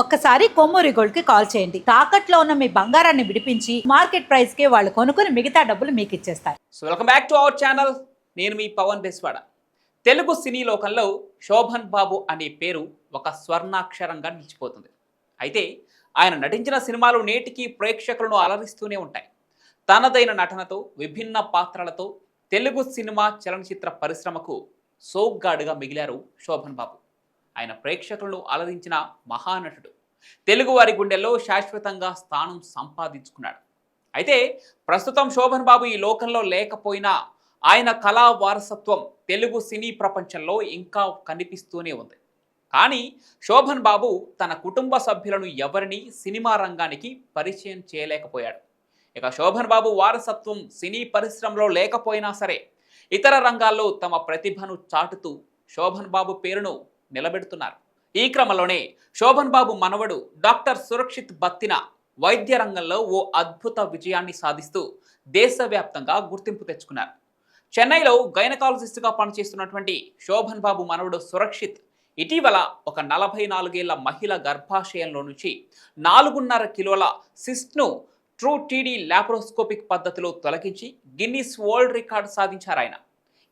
ఒక్కసారి కొమ్మూరి గోల్డ్కి కాల్ చేయండి. తాకట్లో ఉన్న మీ బంగారాన్ని విడిపించి మార్కెట్ ప్రైస్కి వాళ్ళు కొనుక్కుని మిగతా డబ్బులు మీకు ఇచ్చేస్తారు. So welcome back to our channel నేను మీ పవన్ బెస్వాడ. తెలుగు సినీ లోకంలో శోభన్ బాబు అనే పేరు ఒక స్వర్ణాక్షరంగా నిలిచిపోతుంది. అయితే ఆయన నటించిన సినిమాలు నేటికి ప్రేక్షకులను అలరిస్తూనే ఉంటాయి. తనదైన నటనతో విభిన్న పాత్రలతో తెలుగు సినిమా చలనచిత్ర పరిశ్రమకు సోగ్గాడుగా మిగిలారు శోభన్ బాబు. ఆయన ప్రేక్షకులను అలరించిన మహానటుడు. తెలుగువారి గుండెల్లో శాశ్వతంగా స్థానం సంపాదించుకున్నాడు. అయితే ప్రస్తుతం శోభన్ బాబు ఈ లోకంలో లేకపోయినా ఆయన కళా వారసత్వం తెలుగు సినీ ప్రపంచంలో ఇంకా కనిపిస్తూనే ఉంది. కానీ శోభన్ బాబు తన కుటుంబ సభ్యులను ఎవరిని సినిమా రంగానికి పరిచయం చేయలేకపోయాడు. ఇక శోభన్ బాబు వారసత్వం సినీ పరిశ్రమలో లేకపోయినా సరే ఇతర రంగాల్లో తమ ప్రతిభను చాటుతూ శోభన్ బాబు పేరును నిలబెడుతున్నారు. ఈ క్రమంలోనే శోభన్ బాబు మనవడు డాక్టర్ సురక్షిత్ బత్తిన వైద్య రంగంలో ఓ అద్భుత విజయాన్ని సాధిస్తూ దేశవ్యాప్తంగా గుర్తింపు తెచ్చుకున్నారు. చెన్నైలో గైనకాలజిస్టుగా పనిచేస్తున్నటువంటి శోభన్ బాబు మనవడు సురక్షిత్ ఇటీవల ఒక నలభై నాలుగేళ్ళ మహిళ గర్భాశయంలో నుంచి నాలుగున్నర కిలోల సిస్ట్ను ట్రూ టీడీ లాప్రోస్కోపిక్ పద్ధతిలో తొలగించి గిన్నిస్ వరల్డ్ రికార్డ్ సాధించారు ఆయన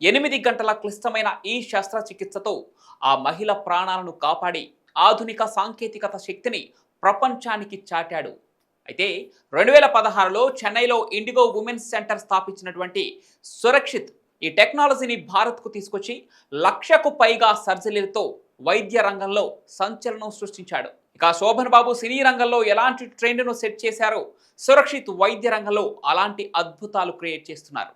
ఎనిమిది గంటల క్లిష్టమైన ఈ శస్త్రచికిత్సతో ఆ మహిళ ప్రాణాలను కాపాడి ఆధునిక సాంకేతికత శక్తిని ప్రపంచానికి చాటాడు. అయితే రెండు వేల పదహారులో చెన్నైలో ఇండిగో ఉమెన్స్ సెంటర్ స్థాపించినటువంటి సురక్షిత్ ఈ టెక్నాలజీని భారత్కు తీసుకొచ్చి లక్షకు పైగా సర్జరీలతో వైద్య రంగంలో సంచలనం సృష్టించాడు. ఇక శోభన్ బాబు సినీ రంగంలో ఎలాంటి ట్రెండ్ను సెట్ చేశారో సురక్షిత్ వైద్య రంగంలో అలాంటి అద్భుతాలు క్రియేట్ చేస్తున్నారు.